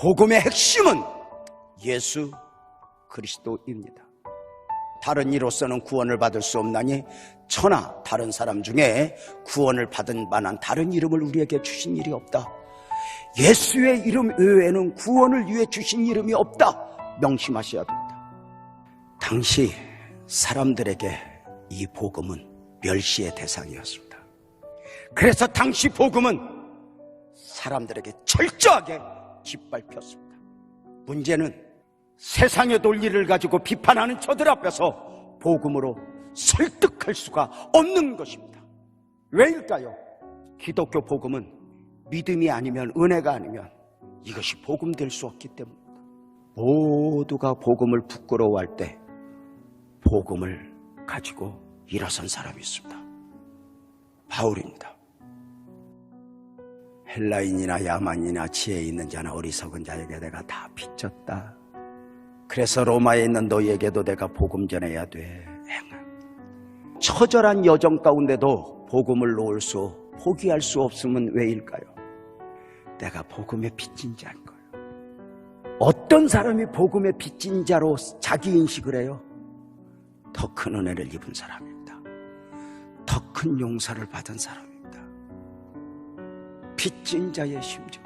복음의 핵심은 예수 그리스도입니다. 다른 이로서는 구원을 받을 수 없나니 천하 다른 사람 중에 구원을 받은 만한 다른 이름을 우리에게 주신 일이 없다. 예수의 이름 외에는 구원을 위해 주신 이름이 없다. 명심하셔야 됩니다. 당시 사람들에게 이 복음은 멸시의 대상이었습니다. 그래서 당시 복음은 사람들에게 철저하게 짓밟혔습니다. 문제는 세상의 논리를 가지고 비판하는 저들 앞에서 복음으로 설득할 수가 없는 것입니다. 왜일까요? 기독교 복음은 믿음이 아니면 은혜가 아니면 이것이 복음 될 수 없기 때문입니다. 모두가 복음을 부끄러워할 때 복음을 가지고 일어선 사람이 있습니다. 바울입니다. 헬라인이나 야만이나 지혜 있는 자나 어리석은 자에게 내가 다 빚졌다. 그래서 로마에 있는 너희에게도 내가 복음 전해야 돼. 처절한 여정 가운데도 복음을 놓을 수, 포기할 수 없으면 왜일까요? 내가 복음의 빚진 자인 거예요. 어떤 사람이 복음의 빚진 자로 자기 인식을 해요? 더 큰 은혜를 입은 사람입니다. 더 큰 용서를 받은 사람입니다. 빚진 자의 심정.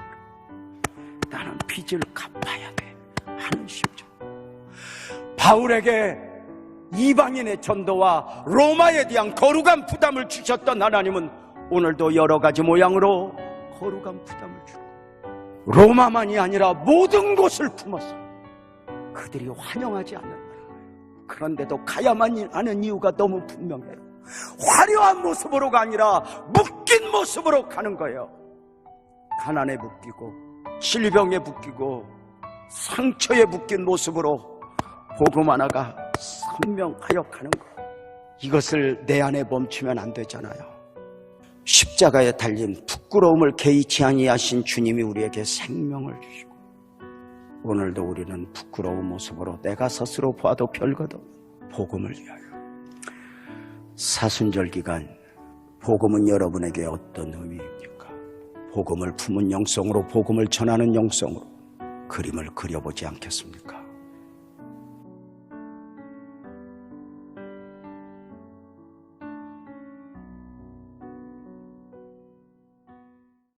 나는 빚을 갚아야 돼. 하는 심정. 바울에게 이방인의 전도와 로마에 대한 거룩한 부담을 주셨던 하나님은 오늘도 여러 가지 모양으로 거룩한 부담을 주고 로마만이 아니라 모든 곳을 품었어요. 그들이 환영하지 않는 나라예요. 그런데도 가야만 하는 이유가 너무 분명해요. 화려한 모습으로가 아니라 묶인 모습으로 가는 거예요. 가난에 묶이고 질병에 묶이고 상처에 묶인 모습으로 복음 하나가 선명하여 가는 거예요. 이것을 내 안에 멈추면 안 되잖아요. 십자가에 달린 부끄러움을 개의치 아니하신 주님이 우리에게 생명을 주시고 오늘도 우리는 부끄러운 모습으로 내가 스스로 봐도 별것 없는 복음을 위하여 사순절 기간 복음은 여러분에게 어떤 의미입니까? 복음을 품은 영성으로 복음을 전하는 영성으로 그림을 그려보지 않겠습니까?